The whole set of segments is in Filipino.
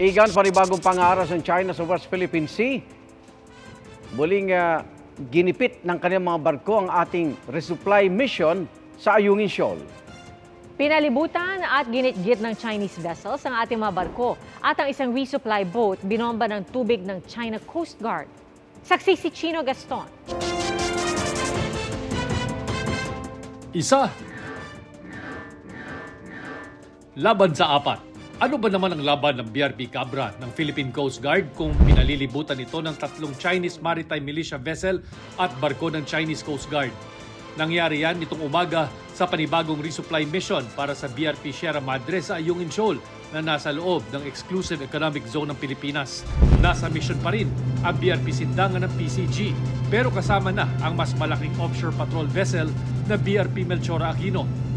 Igan, panibagong pangaras ng China sa West Philippine Sea. Muling ah, ginipit ng kanyang mga barko ang ating resupply mission sa Ayungin Shoal. Pinalibutan at ginitgit ng Chinese vessels ang ating mga barko at ang isang resupply boat binomba ng tubig ng China Coast Guard. Saksi si Chino Gaston. Isa. Laban sa apat. Ano ba naman ang laban ng BRP Cabra ng Philippine Coast Guard kung pinalilibutan ito ng tatlong Chinese Maritime Militia vessel at barko ng Chinese Coast Guard? Nangyari yan nitong umaga sa panibagong resupply mission para sa BRP Sierra Madre sa Ayungin Shoal na nasa loob ng Exclusive Economic Zone ng Pilipinas. Nasa mission pa rin ang BRP Sindangan ng PCG pero kasama na ang mas malaking offshore patrol vessel na BRP Melchora Aquino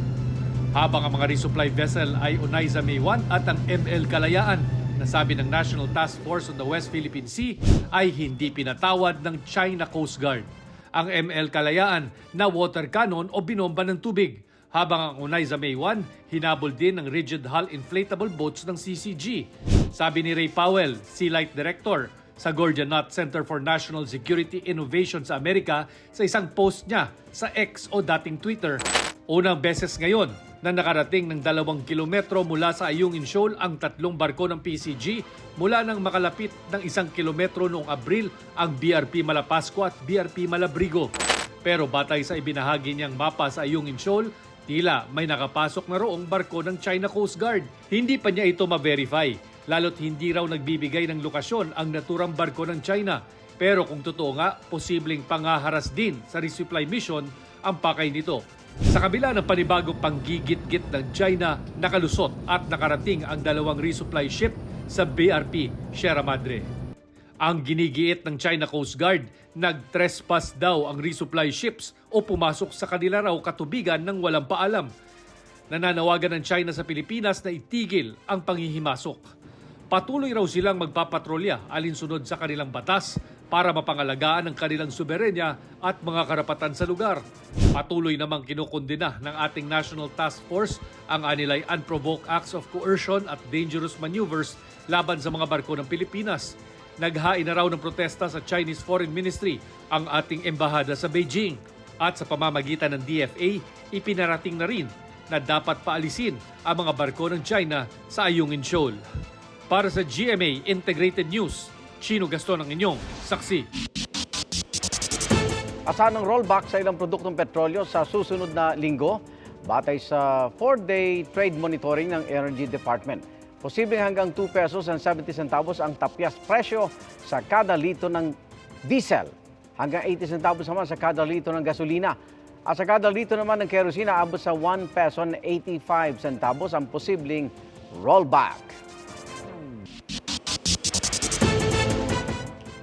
habang ang mga resupply vessel ay Onaiza May 1 at ang ML Kalayaan na sabi ng National Task Force on the West Philippine Sea ay hindi pinatawad ng China Coast Guard. Ang ML Kalayaan na water cannon o binomba ng tubig habang ang Onaiza May 1 hinabol din ng rigid hull inflatable boats ng CCG. Sabi ni Ray Powell, Sea Light Director, sa Gordian Knot Center for National Security Innovation sa Amerika sa isang post niya sa X o dating Twitter. Unang beses ngayon na nakarating ng dalawang kilometro mula sa Ayungin Shoal ang tatlong barko ng PCG mula nang makalapit ng isang kilometro noong Abril ang BRP Malapascua at BRP Malabrigo. Pero batay sa ibinahagi niyang mapa sa Ayungin Shoal, tila may nakapasok na roong barko ng China Coast Guard. Hindi pa niya ito ma-verify, lalo't hindi raw nagbibigay ng lokasyon ang naturang barko ng China. Pero kung totoo nga, posibleng pangaharas din sa resupply mission ang pakay nito. Sa kabila ng panibagong panggigit-git ng China, nakalusot at nakarating ang dalawang resupply ship sa BRP Sierra Madre. Ang ginigiit ng China Coast Guard, nag-trespass daw ang resupply ships o pumasok sa kanila raw katubigan ng walang paalam. Nananawagan ng China sa Pilipinas na itigil ang panghihimasok. Patuloy raw silang magpapatrolya alinsunod sa kanilang batas para mapangalagaan ang kanilang soberenya at mga karapatan sa lugar. Patuloy namang kinukundina ng ating National Task Force ang anilay unprovoked acts of coercion at dangerous maneuvers laban sa mga barko ng Pilipinas. Naghain na raw ng protesta sa Chinese Foreign Ministry ang ating embahada sa Beijing. At sa pamamagitan ng DFA, ipinarating na rin na dapat paalisin ang mga barko ng China sa Ayungin Shoal. Para sa GMA Integrated News, Chino Gaston ang inyong saksi. Asahan ng rollback sa ilang produktong petrolyo sa susunod na linggo batay sa 4-day trade monitoring ng Energy Department. Posibleng hanggang 2 pesos and 70 centavos ang tapyas presyo sa kada litro ng diesel. Hanggang 80 centavos naman sa kada litro ng gasolina. At sa kada litro naman ng kerosina, abot sa 1 peso and 85 centavos ang posibleng rollback.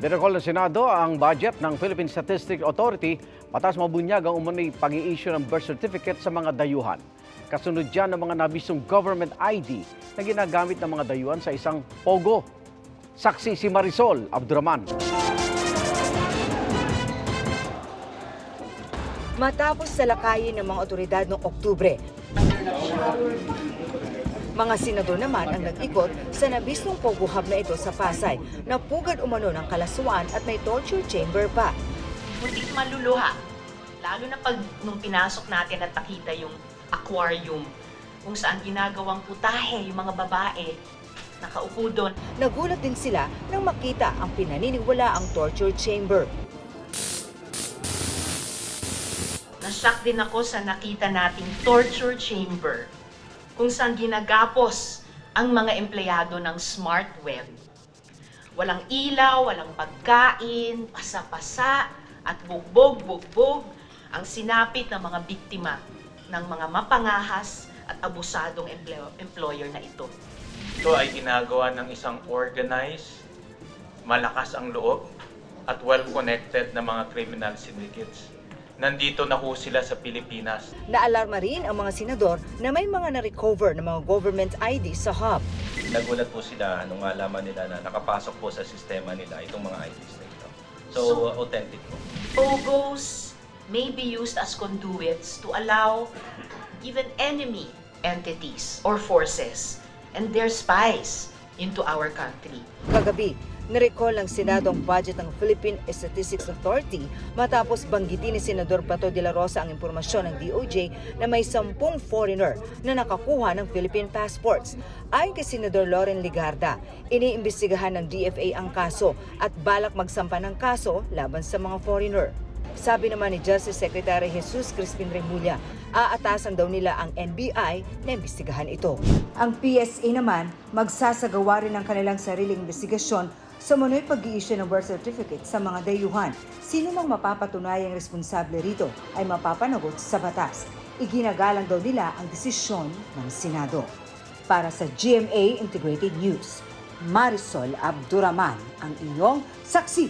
Dinakol ng Senado ang budget ng Philippine Statistics Authority patas mabunyag ang umano'y pag-i-issue ng birth certificate sa mga dayuhan. Kasunod dyan ng mga nabisong government ID na ginagamit ng mga dayuhan sa isang pogo. Saksi si Marisol Abduraman. Matapos salakayin ng mga otoridad noong Oktubre, mga senador naman ang nag-ikot sa nabisong Pogo Hub na ito sa Pasay na pugad umano ng kalaswaan at may torture chamber pa. muntik maluluha. Lalo na pag nung pinasok natin at nakita yung aquarium kung saan ginagawang putahe yung mga babae nakaupo doon. Nagulat din sila nang makita ang pinaniniwala ang torture chamber. Nashock din ako sa nakita nating torture chamber kung saan ginagapos ang mga empleyado ng smart web. Walang ilaw, walang pagkain, pasa-pasa at bugbog-bugbog ang sinapit ng mga biktima ng mga mapangahas at abusadong employer na ito. Ito ay ginagawa ng isang organized, malakas ang loob, at well-connected na mga criminal syndicates. Nandito na ho sila sa Pilipinas. Naalarma rin ang mga senador na may mga na-recover ng mga government ID sa hub. nagulat po sila nung malaman nila na nakapasok po sa sistema nila itong mga IDs na ito. So, So- authentic po. POGOs may be used as conduits to allow even enemy entities or forces and their spies into our country. Kagabi, nirecall ng Senado ang budget ng Philippine Statistics Authority matapos banggitin ni Senador Pato de la Rosa ang impormasyon ng DOJ na may sampung foreigner na nakakuha ng Philippine passports. Ayon kay Senador Loren Ligarda, iniimbestigahan ng DFA ang kaso at balak magsampa ng kaso laban sa mga foreigner. Sabi naman ni Justice Secretary Jesus Crispin Remulla, aatasan daw nila ang NBI na imbestigahan ito. Ang PSA naman, magsasagawa rin ng kanilang sariling investigasyon sa manoy pag issue ng birth certificate sa mga dayuhan. Sino mang mapapatunayang responsable rito ay mapapanagot sa batas. Iginagalang daw nila ang desisyon ng Senado. Para sa GMA Integrated News, Marisol Abduraman ang inyong saksi.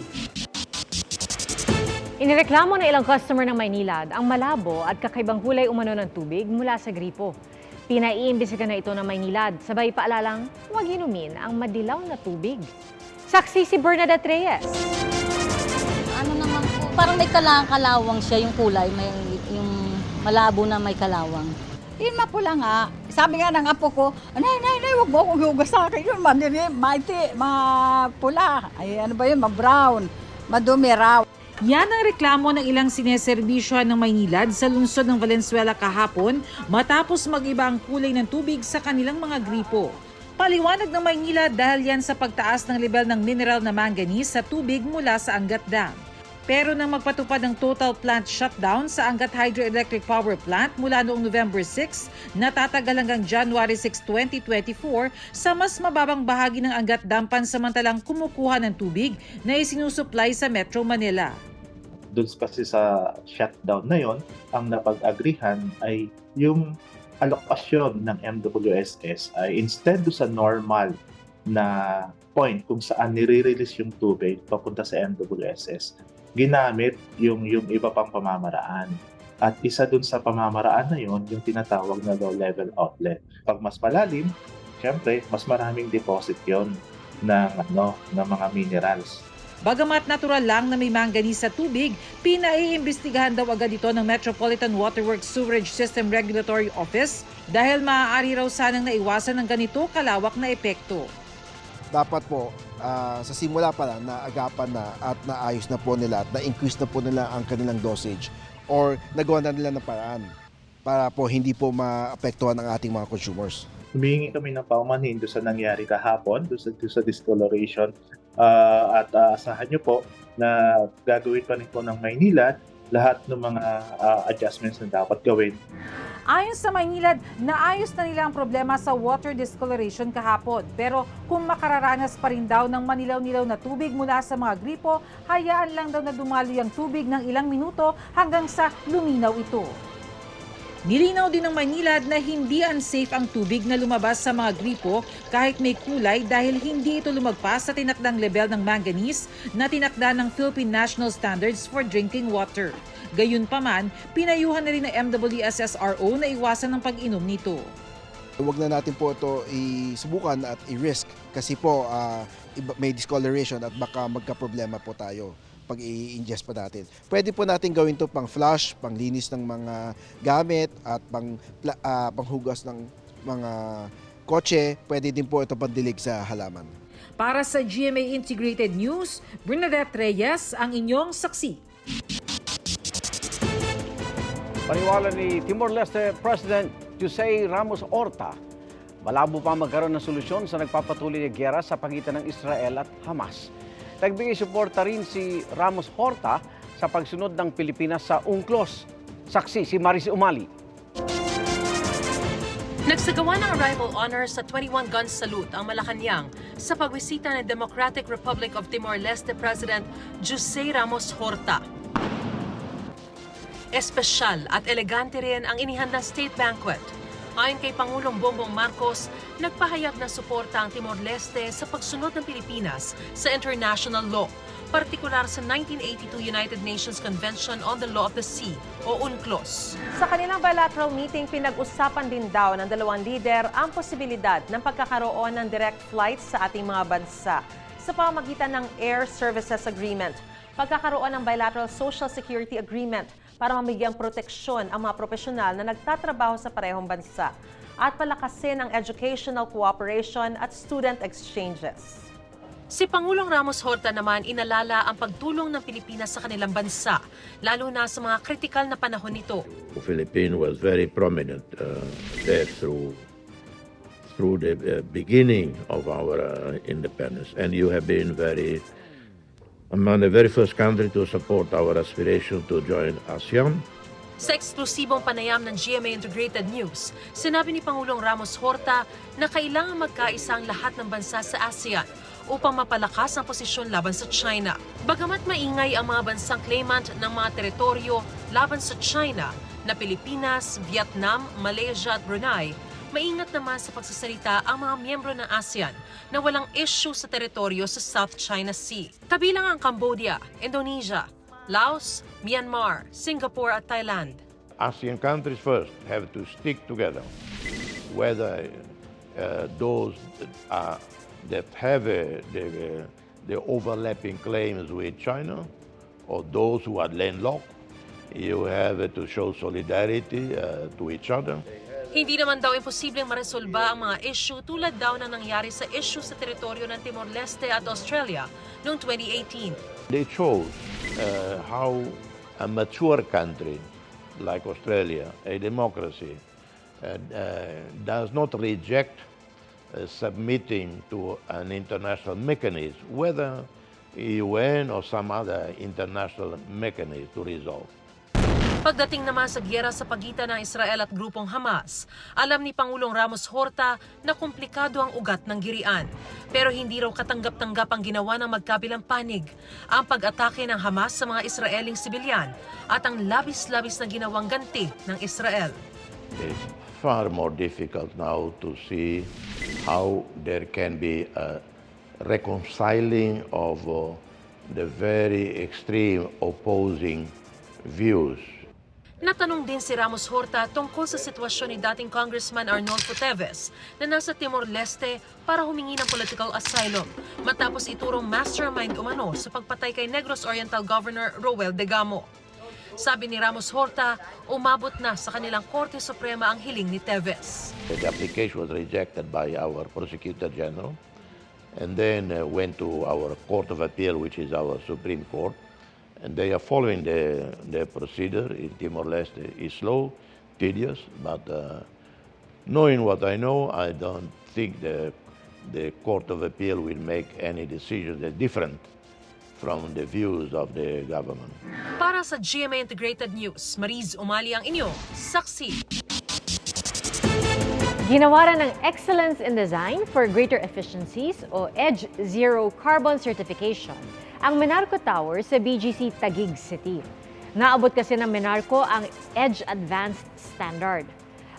Inireklamo ng ilang customer ng Maynilad ang malabo at kakaibang hulay umano ng tubig mula sa gripo. Pinaiimbisigan na ito ng Maynilad, sabay paalalang huwag inumin ang madilaw na tubig. Saksi si Bernadette Reyes. Ano naman po, parang may kalang-kalawang siya yung kulay, may yung malabo na may kalawang. Yun mapula nga. Sabi nga ng apo ko, Nay, nay, nay, huwag mo akong hugas sa akin. Yun, manili, maiti, mapula. Ay, ano ba yun, ma-brown. Madumi raw. Yan ang reklamo ng ilang sineserbisyohan ng Maynilad sa lungsod ng Valenzuela kahapon matapos mag-iba ang kulay ng tubig sa kanilang mga gripo. Paliwanag ng Maynila dahil yan sa pagtaas ng level ng mineral na manganese sa tubig mula sa Angat Dam. Pero nang magpatupad ng total plant shutdown sa Angat Hydroelectric Power Plant mula noong November 6, natatagal hanggang January 6, 2024 sa mas mababang bahagi ng Angat Dam pansamantalang kumukuha ng tubig na isinusupply sa Metro Manila. doon kasi sa shutdown na yon, ang napag-agrihan ay yung alokasyon ng MWSS ay instead do sa normal na point kung saan nire-release yung tubig papunta sa MWSS, ginamit yung, yung iba pang pamamaraan. At isa dun sa pamamaraan na yon yung tinatawag na low-level outlet. Pag mas malalim, syempre, mas maraming deposit yon ng, ano, ng mga minerals. Bagamat natural lang na may manganese sa tubig, pinaiimbestigahan daw agad ito ng Metropolitan Waterworks Sewerage System Regulatory Office dahil maaari raw sanang naiwasan ng ganito kalawak na epekto. dapat po ah, sa simula pa lang naagapan na at naayos na po nila at na-increase na po nila ang kanilang dosage or nagawa na nila ng paraan para po hindi po maapektuhan ang ating mga consumers. humingi kami ng paumanhin doon sa nangyari kahapon, doon sa, doon sa discoloration. Ah, at ah, asahan nyo po na gagawin pa rin po ng Maynila lahat ng mga ah, adjustments na dapat gawin Ayon sa Maynilad, naayos na nila ang problema sa water discoloration kahapon. Pero kung makararanas pa rin daw ng manilaw-nilaw na tubig mula sa mga gripo, hayaan lang daw na dumaloy ang tubig ng ilang minuto hanggang sa luminaw ito. Nilinaw din ng Maynilad na hindi unsafe ang tubig na lumabas sa mga gripo kahit may kulay dahil hindi ito lumagpas sa tinakdang level ng manganese na tinakda ng Philippine National Standards for Drinking Water. Gayunpaman, pinayuhan na rin ng MWSSRO na iwasan ang pag-inom nito. Huwag na natin po ito isubukan at i-risk kasi po iba- may discoloration at baka magka-problema po tayo pag i-ingest pa natin. Pwede po natin gawin to pang flush, pang linis ng mga gamit at pang pla- ah, panghugas ng mga kotse. Pwede din po ito pandilig sa halaman. Para sa GMA Integrated News, Bernadette Reyes ang inyong saksi. Paniwala ni Timor-Leste President Jose Ramos Horta, malabo pa magkaroon ng solusyon sa nagpapatuloy na gyera sa pagitan ng Israel at Hamas. Nagbigay suporta rin si Ramos Horta sa pagsunod ng Pilipinas sa UNCLOS. Saksi si Maris Umali. Nagsagawa ng arrival honor sa 21 Guns Salute ang Malacanang sa pagwisita ng Democratic Republic of Timor-Leste President Jose Ramos Horta. Espesyal at elegante rin ang inihandang state banquet. Ayon kay Pangulong Bongbong Marcos, nagpahayag ng suporta ang Timor-Leste sa pagsunod ng Pilipinas sa international law, partikular sa 1982 United Nations Convention on the Law of the Sea o UNCLOS. Sa kanilang bilateral meeting, pinag-usapan din daw ng dalawang lider ang posibilidad ng pagkakaroon ng direct flights sa ating mga bansa sa pamagitan ng Air Services Agreement, pagkakaroon ng bilateral social security agreement, para mamigyang proteksyon ang mga profesional na nagtatrabaho sa parehong bansa at palakasin ang educational cooperation at student exchanges. Si Pangulong Ramos Horta naman inalala ang pagtulong ng Pilipinas sa kanilang bansa, lalo na sa mga kritikal na panahon nito. Philippines was very prominent uh, there through through the uh, beginning of our uh, independence, and you have been very among the very first country to support our aspiration to join ASEAN. Sa eksklusibong panayam ng GMA Integrated News, sinabi ni Pangulong Ramos Horta na kailangan magkaisa ang lahat ng bansa sa ASEAN upang mapalakas ang posisyon laban sa China. Bagamat maingay ang mga bansang claimant ng mga teritoryo laban sa China na Pilipinas, Vietnam, Malaysia at Brunei, maingat naman sa pagsasalita ang mga miyembro ng ASEAN na walang issue sa teritoryo sa South China Sea. Kabilang ang Cambodia, Indonesia, Laos, Myanmar, Singapore at Thailand. ASEAN countries first have to stick together, whether uh, those uh, that have uh, the, the overlapping claims with China or those who are landlocked. You have to show solidarity uh, to each other. Hindi naman daw imposibleng maresolba ang mga issue tulad daw na nangyari sa issue sa teritoryo ng Timor-Leste at Australia noong 2018. They chose uh, how a mature country like Australia, a democracy, uh, uh, does not reject uh, submitting to an international mechanism, whether UN or some other international mechanism to resolve. Pagdating naman sa gyera sa pagitan ng Israel at grupong Hamas, alam ni Pangulong Ramos Horta na komplikado ang ugat ng girian. Pero hindi raw katanggap-tanggap ang ginawa ng magkabilang panig, ang pag-atake ng Hamas sa mga Israeling sibilyan at ang labis-labis na ginawang ganti ng Israel. It's far more difficult now to see how there can be a reconciling of uh, the very extreme opposing views. Natanong din si Ramos Horta tungkol sa sitwasyon ni dating Congressman Arnolfo Teves na nasa Timor-Leste para humingi ng political asylum matapos iturong mastermind umano sa pagpatay kay Negros Oriental Governor Roel Degamo. Sabi ni Ramos Horta, umabot na sa kanilang Korte Suprema ang hiling ni Teves. The application was rejected by our prosecutor general and then uh, went to our Court of Appeal, which is our Supreme Court. And they are following the, the procedure in Timor-Leste. It's slow, tedious, but uh, knowing what I know, I don't think the, the Court of Appeal will make any decision that's different from the views of the government. Para sa GMA Integrated News, Mariz Umali ang inyo, saksi. Ginawaran ng Excellence in Design for Greater Efficiencies o EDGE Zero Carbon Certification ang Menarco Tower sa BGC Taguig City. Naabot kasi ng Menarco ang EDGE Advanced Standard.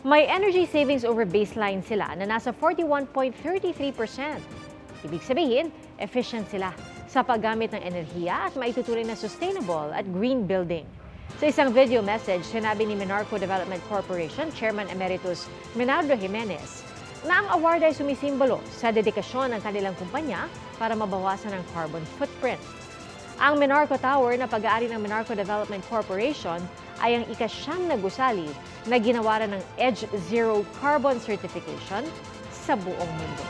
May energy savings over baseline sila na nasa 41.33%. Ibig sabihin, efficient sila sa paggamit ng enerhiya at maituturing na sustainable at green building. Sa isang video message, sinabi ni Menarco Development Corporation Chairman Emeritus Menardo Jimenez na ang award ay sumisimbolo sa dedikasyon ng kanilang kumpanya para mabawasan ang carbon footprint. Ang Menarco Tower na pag-aari ng Menarco Development Corporation ay ang ikasyam na gusali na ginawaran ng EDGE Zero Carbon Certification sa buong mundo.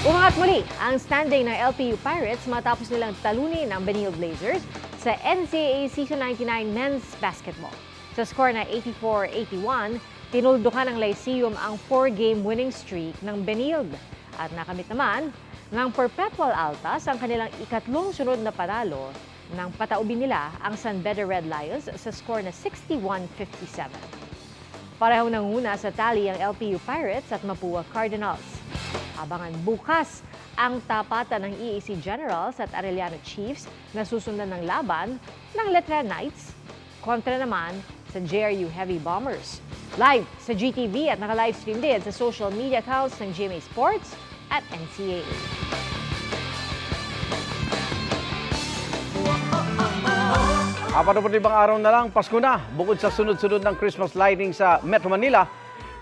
Umangat muli ang standing ng LPU Pirates matapos nilang talunin ang Benil Blazers sa NCAA Season 99 Men's Basketball. Sa score na 84-81, tinuldukan ng Lyceum ang four-game winning streak ng Benilde. At nakamit naman ng Perpetual Altas ang kanilang ikatlong sunod na panalo nang pataubin nila ang San Beda Red Lions sa score na 61-57. Pareho nanguna sa tally ang LPU Pirates at Mapua Cardinals. Abangan bukas ang tapatan ng EAC Generals at Arellano Chiefs na susundan ng laban ng Letra Knights kontra naman sa JRU Heavy Bombers. Live sa GTV at naka-livestream din sa social media accounts ng GMA Sports at NCAA. Apat na libang araw na lang, Pasko na. Bukod sa sunod-sunod ng Christmas lighting sa Metro Manila,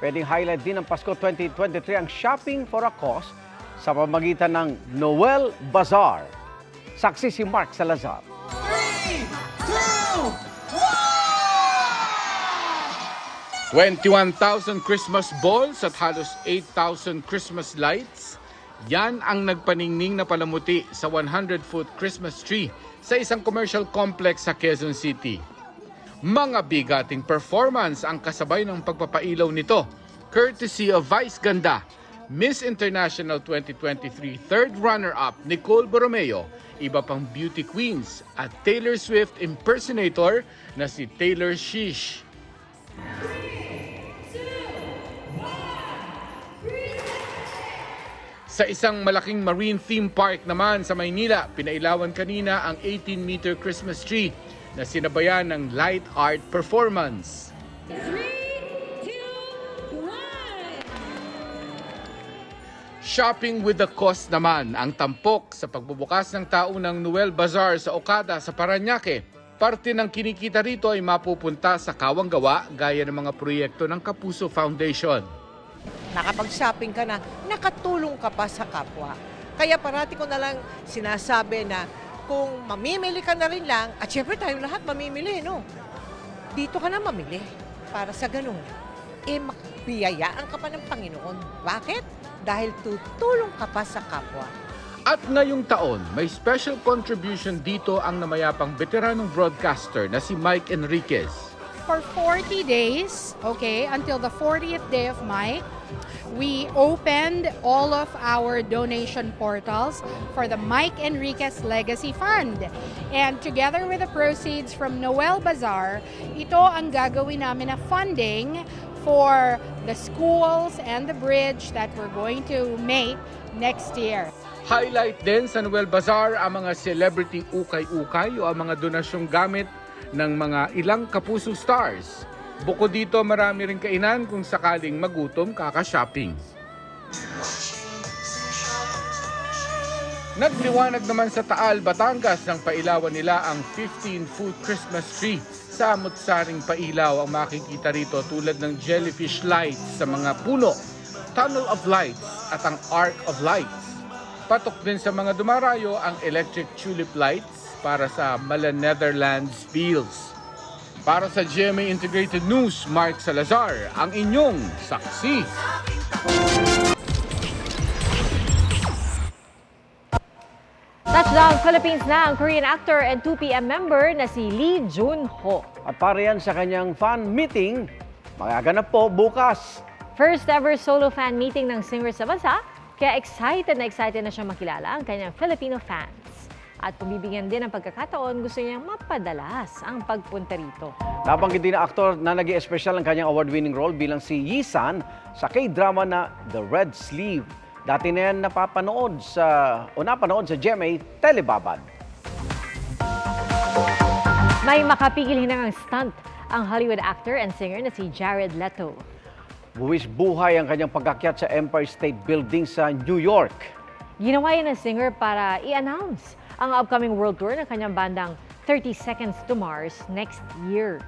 pwedeng highlight din ng Pasko 2023 ang shopping for a cause sa pamagitan ng Noel Bazaar. Saksi si Mark Salazar. 21,000 Christmas balls at halos 8,000 Christmas lights. Yan ang nagpaningning na palamuti sa 100-foot Christmas tree sa isang commercial complex sa Quezon City. Mga bigating performance ang kasabay ng pagpapailaw nito, courtesy of Vice Ganda, Miss International 2023 third runner-up Nicole Borromeo, iba pang beauty queens at Taylor Swift impersonator na si Taylor Shish. Sa isang malaking marine theme park naman sa Maynila, pinailawan kanina ang 18-meter Christmas tree na sinabayan ng light art performance. Shopping with the cost naman ang tampok sa pagbubukas ng taunang Noel Bazaar sa Okada sa Paranaque. Parte ng kinikita rito ay mapupunta sa kawang gawa gaya ng mga proyekto ng Kapuso Foundation. nakapag-shopping ka na, nakatulong ka pa sa kapwa. Kaya parati ko na lang sinasabi na kung mamimili ka na rin lang, at syempre tayo lahat mamimili, no? Dito ka na mamili para sa ganun. Eh, makbiyayaan ka pa ng Panginoon. Bakit? Dahil tutulong ka pa sa kapwa. At ngayong taon, may special contribution dito ang namayapang veteranong broadcaster na si Mike Enriquez. For 40 days, okay, until the 40th day of Mike, we opened all of our donation portals for the Mike Enriquez Legacy Fund. And together with the proceeds from Noel Bazaar, ito ang gagawin namin na funding for the schools and the bridge that we're going to make next year. Highlight din sa Noel Bazaar ang mga celebrity ukay-ukay o ang mga donasyong gamit ng mga ilang kapuso stars. Bukod dito, marami rin kainan kung sakaling magutom kaka-shopping. Nagliwanag naman sa Taal, Batangas nang pailawan nila ang 15-foot Christmas tree. Sa amot-saring pailaw ang makikita rito tulad ng jellyfish lights sa mga puno, tunnel of lights at ang arc of lights. Patok din sa mga dumarayo ang electric tulip lights para sa Mala Netherlands Fields. Para sa GMA Integrated News, Mark Salazar, ang inyong saksi. Touchdown Philippines na ang Korean actor and 2PM member na si Lee Jun-ho. At para yan sa kanyang fan meeting, magaganap po bukas. First ever solo fan meeting ng singer sa bansa, kaya excited na excited na siya makilala ang kanyang Filipino fans. At kung bibigyan din ng pagkakataon, gusto niyang mapadalas ang pagpunta rito. Nabanggit din na aktor na naging espesyal ang kanyang award-winning role bilang si Yisan sa K-drama na The Red Sleeve. Dati na yan napapanood sa, o napanood sa GMA Telebabad. May makapigil hinangang stunt ang Hollywood actor and singer na si Jared Leto. Buwis buhay ang kanyang pagkakyat sa Empire State Building sa New York. Ginawa yan ng singer para i-announce ang upcoming world tour ng kanyang bandang 30 Seconds to Mars next year.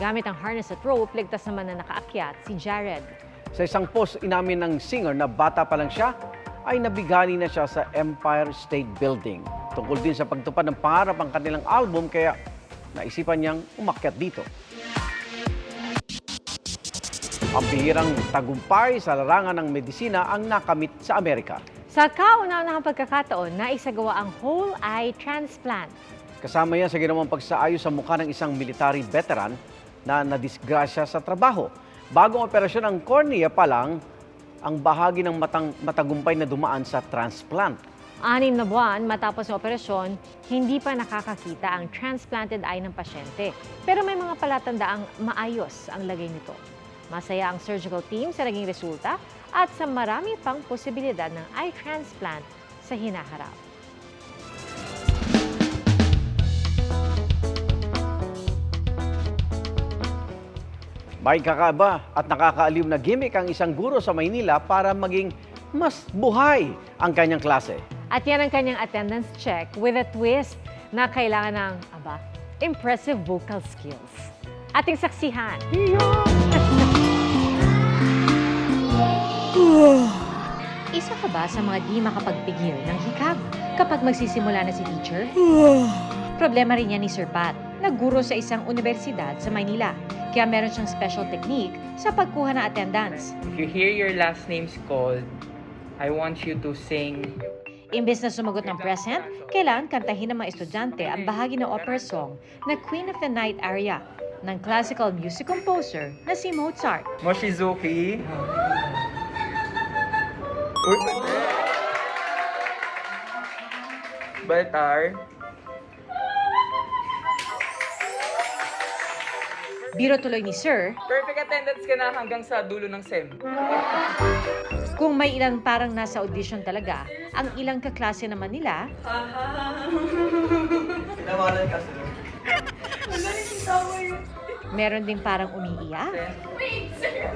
Gamit ang harness at rope, ligtas naman na nakaakyat si Jared. Sa isang post, inamin ng singer na bata pa lang siya, ay nabigani na siya sa Empire State Building. Tungkol din sa pagtupad ng pangarap ang kanilang album, kaya naisipan niyang umakyat dito. Ang bihirang tagumpay sa larangan ng medisina ang nakamit sa Amerika. Sa kauna-unahang pagkakataon na isagawa ang whole eye transplant. Kasama yan sa ginawang pagsaayos sa mukha ng isang military veteran na nadisgrasya sa trabaho. Bagong operasyon ng cornea pa lang, ang bahagi ng matang, matagumpay na dumaan sa transplant. Anim na buwan matapos ang operasyon, hindi pa nakakakita ang transplanted eye ng pasyente. Pero may mga palatandaang maayos ang lagay nito. Masaya ang surgical team sa naging resulta at sa marami pang posibilidad ng eye transplant sa hinaharap. May kakaba at nakakaaliw na gimmick ang isang guro sa Maynila para maging mas buhay ang kanyang klase. At yan ang kanyang attendance check with a twist na kailangan ng, aba, impressive vocal skills. Ating saksihan. Isa ka ba sa mga di makapagpigil ng hikab kapag magsisimula na si teacher? Problema rin yan ni Sir Pat nagguro sa isang universidad sa Maynila. Kaya meron siyang special technique sa pagkuha ng attendance. If you hear your last names called, I want you to sing Imbes na sumagot ng present, kailangan kantahin ng mga estudyante ang bahagi ng opera song na Queen of the Night aria ng classical music composer na si Mozart. Mochizuki. Uy. Baltar. Biro tuloy ni Sir, Perfect attendance ka na hanggang sa dulo ng SEM. kung may ilang parang nasa audition talaga, ang ilang kaklase naman nila, Tinawalan ka, sir. meron ding parang umiiyak. Wait, sir.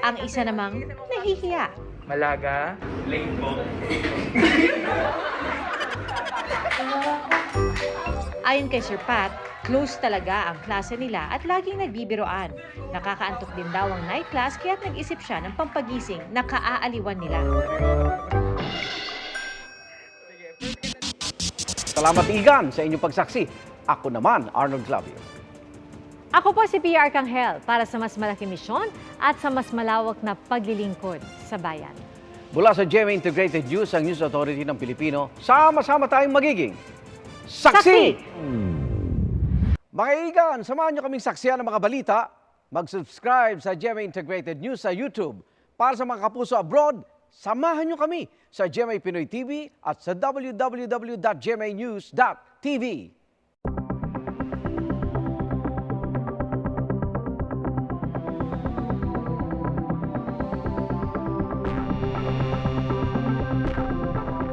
Ang isa namang nahihiya. Malaga. Ayon kay Sir Pat, close talaga ang klase nila at laging nagbibiroan. Nakakaantok din daw ang night class kaya't nag-isip siya ng pampagising na kaaaliwan nila. Salamat Igan sa inyong pagsaksi. Ako naman, Arnold Clavio. Ako po si PR Kanghel para sa mas malaking misyon at sa mas malawak na paglilingkod sa bayan. Mula sa GMA Integrated News, ang News Authority ng Pilipino, sama-sama tayong magiging saksi! Mga igan, samahan niyo kaming saksiyan ng mga balita. Mag-subscribe sa GMA Integrated News sa YouTube. Para sa mga kapuso abroad, samahan niyo kami sa GMA Pinoy TV at sa www.gmanews.tv.